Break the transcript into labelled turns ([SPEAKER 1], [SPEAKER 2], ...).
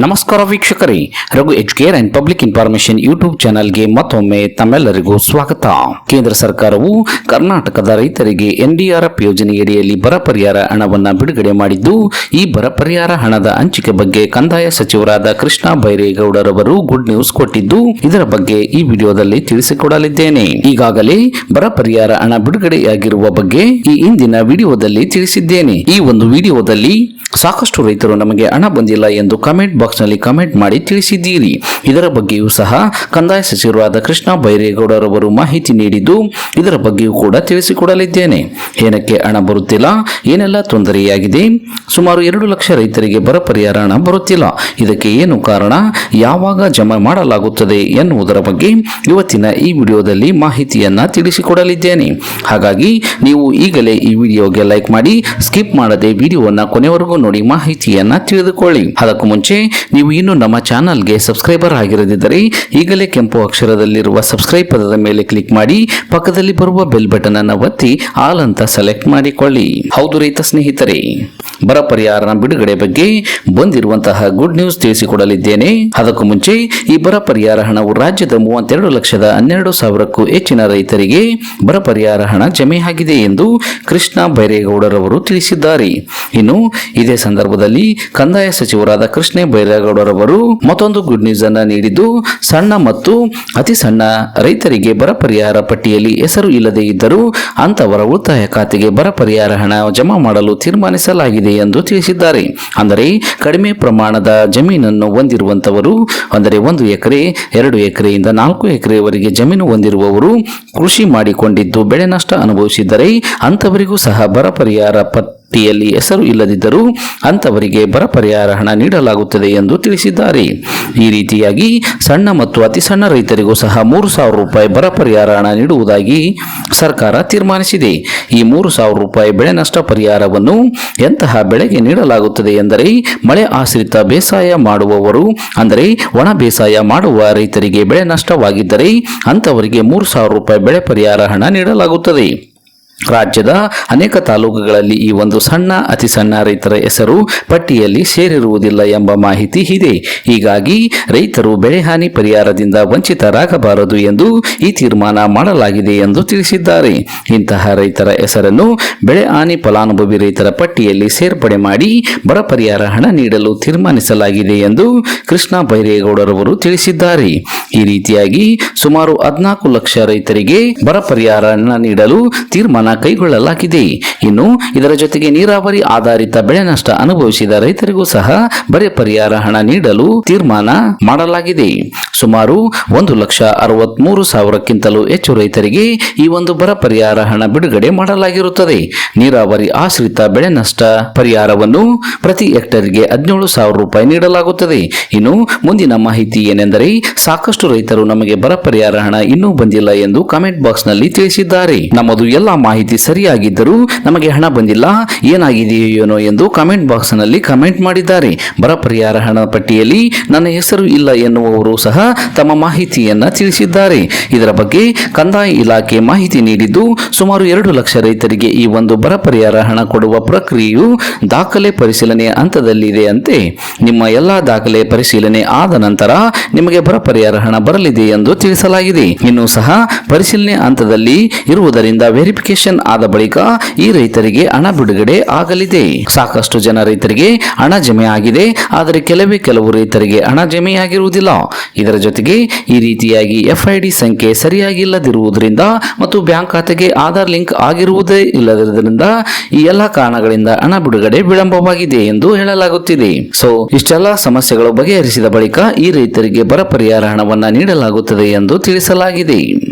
[SPEAKER 1] ನಮಸ್ಕಾರ ವೀಕ್ಷಕರೇ, Raghu educare and public information YouTube ಚಾನೆಲ್ಗೆ ಮತ್ತೊಮ್ಮೆ ತಮ್ಮೆಲ್ಲರಿಗೂ ಸ್ವಾಗತ. ಕೇಂದ್ರ ಸರ್ಕಾರವು ಕರ್ನಾಟಕದ ರೈತರಿಗೆ ಎನ್ಡಿಆರ್ಎಫ್ ಯೋಜನೆಯಡಿಯಲ್ಲಿ ಬರ ಪರಿಹಾರ ಹಣವನ್ನು ಬಿಡುಗಡೆ ಮಾಡಿದ್ದು, ಈ ಬರ ಪರಿಹಾರ ಹಣದ ಹಂಚಿಕೆ ಬಗ್ಗೆ ಕಂದಾಯ ಸಚಿವರಾದ ಕೃಷ್ಣ ಬೈರೇಗೌಡರವರು ಗುಡ್ ನ್ಯೂಸ್ ಕೊಟ್ಟಿದ್ದು, ಇದರ ಬಗ್ಗೆ ಈ ವಿಡಿಯೋದಲ್ಲಿ ತಿಳಿಸಿಕೊಡಲಿದ್ದೇನೆ. ಈಗಾಗಲೇ ಬರ ಪರಿಹಾರ ಹಣ ಬಿಡುಗಡೆಯಾಗಿರುವ ಬಗ್ಗೆ ಈ ಇಂದಿನ ವಿಡಿಯೋದಲ್ಲಿ ತಿಳಿಸಿದ್ದೇನೆ. ಈ ಒಂದು ವಿಡಿಯೋದಲ್ಲಿ ಸಾಕಷ್ಟು ರೈತರು ನಮಗೆ ಹಣ ಬಂದಿಲ್ಲ ಎಂದು ಕಮೆಂಟ್ ಬಾಕ್ಸ್ನಲ್ಲಿ ಕಮೆಂಟ್ ಮಾಡಿ ತಿಳಿಸಿದ್ದೀರಿ. ಇದರ ಬಗ್ಗೆಯೂ ಸಹ ಕಂದಾಯ ಸಚಿವರಾದ ಕೃಷ್ಣ ಬೈರೇಗೌಡರವರು ಮಾಹಿತಿ ನೀಡಿದ್ದು, ಇದರ ಬಗ್ಗೆಯೂ ಕೂಡ ತಿಳಿಸಿಕೊಡಲಿದ್ದೇನೆ. ಏನಕ್ಕೆ ಹಣ ಬರುತ್ತಿಲ್ಲ? ಏನೆಲ್ಲ ತೊಂದರೆಯಾಗಿದೆ? ಸುಮಾರು ಎರಡು ಲಕ್ಷ ರೈತರಿಗೆ ಬರ ಪರಿಹಾರ ಹಣ ಬರುತ್ತಿಲ್ಲ. ಇದಕ್ಕೆ ಏನು ಕಾರಣ? ಯಾವಾಗ ಜಮಾ ಮಾಡಲಾಗುತ್ತದೆ ಎನ್ನುವುದರ ಬಗ್ಗೆ ಇವತ್ತಿನ ಈ ವಿಡಿಯೋದಲ್ಲಿ ಮಾಹಿತಿಯನ್ನ ತಿಳಿಸಿಕೊಡಲಿದ್ದೇನೆ. ಹಾಗಾಗಿ ನೀವು ಈಗಲೇ ಈ ವಿಡಿಯೋಗೆ ಲೈಕ್ ಮಾಡಿ ಸ್ಕಿಪ್ ಮಾಡದೆ ವಿಡಿಯೋವನ್ನು ಕೊನೆವರೆಗೂ ನೋಡಿ ಮಾಹಿತಿಯನ್ನ ತಿಳಿದುಕೊಳ್ಳಿ. ಅದಕ್ಕೂ ಮುಂಚೆ ನೀವು ಇನ್ನು ನಮ್ಮ ಚಾನಲ್ಗೆ ಸಬ್ಸ್ಕ್ರೈಬರ್ ಆಗಿರದಿದ್ದರೆ ಈಗಲೇ ಕೆಂಪು ಅಕ್ಷರದಲ್ಲಿರುವ ಸಬ್ಸ್ಕ್ರೈಬ್ ಪದದ ಮೇಲೆ ಕ್ಲಿಕ್ ಮಾಡಿ, ಪಕ್ಕದಲ್ಲಿ ಬರುವ ಬೆಲ್ ಬಟನ್ ಅನ್ನು ಒತ್ತಿ ಆಲ್ ಅಂತ ಸೆಲೆಕ್ಟ್ ಮಾಡಿಕೊಳ್ಳಿ. ಹೌದು ರೈತ ಸ್ನೇಹಿತರೆ, ಬರ ಪರಿಹಾರ ಬಿಡುಗಡೆ ಬಗ್ಗೆ ಬಂದಿರುವಂತಹ ಗುಡ್ ನ್ಯೂಸ್ ತಿಳಿಸಿಕೊಡಲಿದ್ದೇನೆ. ಅದಕ್ಕೂ ಮುಂಚೆ ಈ ಬರ ಪರಿಹಾರ ಹಣವು ರಾಜ್ಯದ ಮೂವತ್ತೆರಡು ಲಕ್ಷದ ಹನ್ನೆರಡು ಸಾವಿರಕ್ಕೂ ಹೆಚ್ಚಿನ ರೈತರಿಗೆ ಬರ ಪರಿಹಾರ ಹಣ ಜಮೆ ಆಗಿದೆ ಎಂದು ಕೃಷ್ಣ ಬೈರೇಗೌಡರವರು ತಿಳಿಸಿದ್ದಾರೆ. ಇನ್ನು ಸಂದರ್ಭದಲ್ಲಿ ಕಂದಾಯ ಸಚಿವರಾದ ಕೃಷ್ಣ ಬೈರೇಗೌಡರವರು ಮತ್ತೊಂದು ಗುಡ್ ನ್ಯೂಸ್ ಅನ್ನ ನೀಡಿದ್ದು, ಸಣ್ಣ ಮತ್ತು ಅತಿ ಸಣ್ಣ ರೈತರಿಗೆ ಬರ ಪರಿಹಾರ ಪಟ್ಟಿಯಲ್ಲಿ ಹೆಸರು ಇಲ್ಲದೆ ಇದ್ದರೂ ಅಂತವರ ಉಳಿತಾಯ ಖಾತೆಗೆ ಬರ ಪರಿಹಾರ ಹಣ ಜಮಾ ಮಾಡಲು ತೀರ್ಮಾನಿಸಲಾಗಿದೆ ಎಂದು ತಿಳಿಸಿದ್ದಾರೆ. ಅಂದರೆ ಕಡಿಮೆ ಪ್ರಮಾಣದ ಜಮೀನನ್ನು ಹೊಂದಿರುವಂತವರು, ಅಂದರೆ ಒಂದು ಎಕರೆ, ಎರಡು ಎಕರೆಯಿಂದ ನಾಲ್ಕು ಎಕರೆವರೆಗೆ ಜಮೀನು ಹೊಂದಿರುವವರು ಕೃಷಿ ಮಾಡಿಕೊಂಡಿದ್ದು ಬೆಳೆ ನಷ್ಟ ಅನುಭವಿಸಿದರೆ ಅಂತವರಿಗೂ ಸಹ ಬರ ಪರಿಹಾರ ಪಟ್ಟಿಯಲ್ಲಿ ಹೆಸರು ಇಲ್ಲದಿದ್ದರೂ ಅಂಥವರಿಗೆ ಬರ ಪರಿಹಾರ ಹಣ ನೀಡಲಾಗುತ್ತದೆ ಎಂದು ತಿಳಿಸಿದ್ದಾರೆ. ಈ ರೀತಿಯಾಗಿ ಸಣ್ಣ ಮತ್ತು ಅತಿ ಸಣ್ಣ ರೈತರಿಗೂ ಸಹ ಮೂರು ಸಾವಿರ ರೂಪಾಯಿ ಬರ ಪರಿಹಾರ ಹಣ ನೀಡುವುದಾಗಿ ಸರ್ಕಾರ ತೀರ್ಮಾನಿಸಿದೆ. ಈ ಮೂರು ಸಾವಿರ ರೂಪಾಯಿ ಬೆಳೆ ನಷ್ಟ ಪರಿಹಾರವನ್ನು ಎಂತಹ ಬೆಳೆಗೆ ನೀಡಲಾಗುತ್ತದೆ ಎಂದರೆ ಮಳೆ ಆಶ್ರಿತ ಬೇಸಾಯ ಮಾಡುವವರು, ಅಂದರೆ ಒಣ ಬೇಸಾಯ ಮಾಡುವ ರೈತರಿಗೆ ಬೆಳೆ ನಷ್ಟವಾಗಿದ್ದರೆ ಅಂತವರಿಗೆ ಮೂರು ಸಾವಿರ ರೂಪಾಯಿ ಬೆಳೆ ಪರಿಹಾರ ಹಣ ನೀಡಲಾಗುತ್ತದೆ. ರಾಜ್ಯದ ಅನೇಕ ತಾಲೂಕುಗಳಲ್ಲಿ ಈ ಒಂದು ಸಣ್ಣ, ಅತಿ ಸಣ್ಣ ರೈತರ ಹೆಸರು ಪಟ್ಟಿಯಲ್ಲಿ ಸೇರಿರುವುದಿಲ್ಲ ಎಂಬ ಮಾಹಿತಿ ಇದೆ. ಹೀಗಾಗಿ ರೈತರು ಬೆಳೆಹಾನಿ ಪರಿಹಾರದಿಂದ ವಂಚಿತರಾಗಬಾರದು ಎಂದು ಈ ತೀರ್ಮಾನ ಮಾಡಲಾಗಿದೆ ಎಂದು ತಿಳಿಸಿದ್ದಾರೆ. ಇಂತಹ ರೈತರ ಹೆಸರನ್ನು ಬೆಳೆ ಹಾನಿ ಫಲಾನುಭವಿ ರೈತರ ಪಟ್ಟಿಯಲ್ಲಿ ಸೇರ್ಪಡೆ ಮಾಡಿ ಬರ ಪರಿಹಾರ ಹಣ ನೀಡಲು ತೀರ್ಮಾನಿಸಲಾಗಿದೆ ಎಂದು ಕೃಷ್ಣ ಬೈರೇಗೌಡರವರು ತಿಳಿಸಿದ್ದಾರೆ. ಈ ರೀತಿಯಾಗಿ ಸುಮಾರು ಹದಿನಾಲ್ಕು ಲಕ್ಷ ರೈತರಿಗೆ ಬರ ಪರಿಹಾರ ಹಣ ನೀಡಲು ತೀರ್ಮಾನ ಕೈಗೊಳ್ಳಲಾಗಿದೆ. ಇನ್ನು ಇದರ ಜೊತೆಗೆ ನೀರಾವರಿ ಆಧಾರಿತ ಬೆಳೆ ನಷ್ಟ ಅನುಭವಿಸಿದ ರೈತರಿಗೂ ಸಹ ಬರ ಪರಿಹಾರ ಹಣ ನೀಡಲು ತೀರ್ಮಾನ ಮಾಡಲಾಗಿದೆ. ಸುಮಾರು ಒಂದು ಲಕ್ಷ ಅರವತ್ಮೂರು ಸಾವಿರಕ್ಕಿಂತಲೂ ಹೆಚ್ಚು ರೈತರಿಗೆ ಈ ಒಂದು ಬರ ಪರಿಹಾರ ಹಣ ಬಿಡುಗಡೆ ಮಾಡಲಾಗಿರುತ್ತದೆ. ನೀರಾವರಿ ಆಶ್ರಿತ ಬೆಳೆ ನಷ್ಟ ಪರಿಹಾರವನ್ನು ಪ್ರತಿ ಹೆಕ್ಟರ್ಗೆ ಹದಿನೇಳು ಸಾವಿರ ರೂಪಾಯಿ ನೀಡಲಾಗುತ್ತದೆ. ಇನ್ನು ಮುಂದಿನ ಮಾಹಿತಿ ಏನೆಂದರೆ ಸಾಕಷ್ಟು ರೈತರು ನಮಗೆ ಬರ ಪರಿಹಾರ ಹಣ ಇನ್ನೂ ಬಂದಿಲ್ಲ ಎಂದು ಕಾಮೆಂಟ್ ಬಾಕ್ಸ್ನಲ್ಲಿ ತಿಳಿಸಿದ್ದಾರೆ. ನಮ್ಮದು ಎಲ್ಲಾ ಮಾಹಿತಿ ಸರಿಯಾಗಿದ್ದರೂ ನಮಗೆ ಹಣ ಬಂದಿಲ್ಲ, ಏನಾಗಿದೆಯೇನೋ ಏನೋ ಎಂದು ಕಾಮೆಂಟ್ ಬಾಕ್ಸ್ನಲ್ಲಿ ಕಮೆಂಟ್ ಮಾಡಿದ್ದಾರೆ. ಬರ ಪರಿಹಾರ ಹಣ ಪಟ್ಟಿಯಲ್ಲಿ ನನ್ನ ಹೆಸರು ಇಲ್ಲ ಎನ್ನುವವರು ಸಹ ತಮ್ಮ ಮಾಹಿತಿಯನ್ನು ತಿಳಿಸಿದ್ದಾರೆ. ಇದರ ಬಗ್ಗೆ ಕಂದಾಯ ಇಲಾಖೆ ಮಾಹಿತಿ ನೀಡಿದ್ದು, ಸುಮಾರು ಎರಡು ಲಕ್ಷ ರೈತರಿಗೆ ಈ ಒಂದು ಬರ ಪರಿಹಾರ ಹಣ ಕೊಡುವ ಪ್ರಕ್ರಿಯೆಯು ದಾಖಲೆ ಪರಿಶೀಲನೆ ಹಂತದಲ್ಲಿದೆ ಅಂತೆ. ನಿಮ್ಮ ಎಲ್ಲಾ ದಾಖಲೆ ಪರಿಶೀಲನೆ ಆದ ನಂತರ ನಿಮಗೆ ಬರ ಪರಿಹಾರ ಹಣ ಬರಲಿದೆ ಎಂದು ತಿಳಿಸಲಾಗಿದೆ. ಇನ್ನು ಸಹ ಪರಿಶೀಲನೆ ಹಂತದಲ್ಲಿ ಇರುವುದರಿಂದ ವೆರಿಫಿಕೇಶನ್ ಆದ ಬಳಿಕ ಈ ರೈತರಿಗೆ ಹಣ ಬಿಡುಗಡೆ ಆಗಲಿದೆ. ಸಾಕಷ್ಟು ಜನ ರೈತರಿಗೆ ಹಣ ಜಮೆ ಆಗಿದೆ, ಆದರೆ ಕೆಲವೇ ಕೆಲವು ರೈತರಿಗೆ ಹಣ ಜಮೆಯಾಗಿರುವುದಿಲ್ಲ ಇದರ ಜೊತೆಗೆ ಈ ರೀತಿಯಾಗಿ ಎಫ್ಐಡಿ ಸಂಖ್ಯೆ ಸರಿಯಾಗಿಲ್ಲದಿರುವುದರಿಂದ ಮತ್ತು ಬ್ಯಾಂಕ್ ಖಾತೆಗೆ ಆಧಾರ್ ಲಿಂಕ್ ಆಗಿರುವುದೇ ಇಲ್ಲದರಿಂದ ಈ ಎಲ್ಲ ಕಾರಣಗಳಿಂದ ಹಣ ಬಿಡುಗಡೆ ವಿಳಂಬವಾಗಿದೆ ಎಂದು ಹೇಳಲಾಗುತ್ತಿದೆ. ಸೊ ಇಷ್ಟೆಲ್ಲ ಸಮಸ್ಯೆಗಳು ಬಗೆಹರಿಸಿದ ಬಳಿಕ ಈ ರೈತರಿಗೆ ಬರ ಪರಿಹಾರ ಹಣವನ್ನು ನೀಡಲಾಗುತ್ತದೆ ಎಂದು ತಿಳಿಸಲಾಗಿದೆ.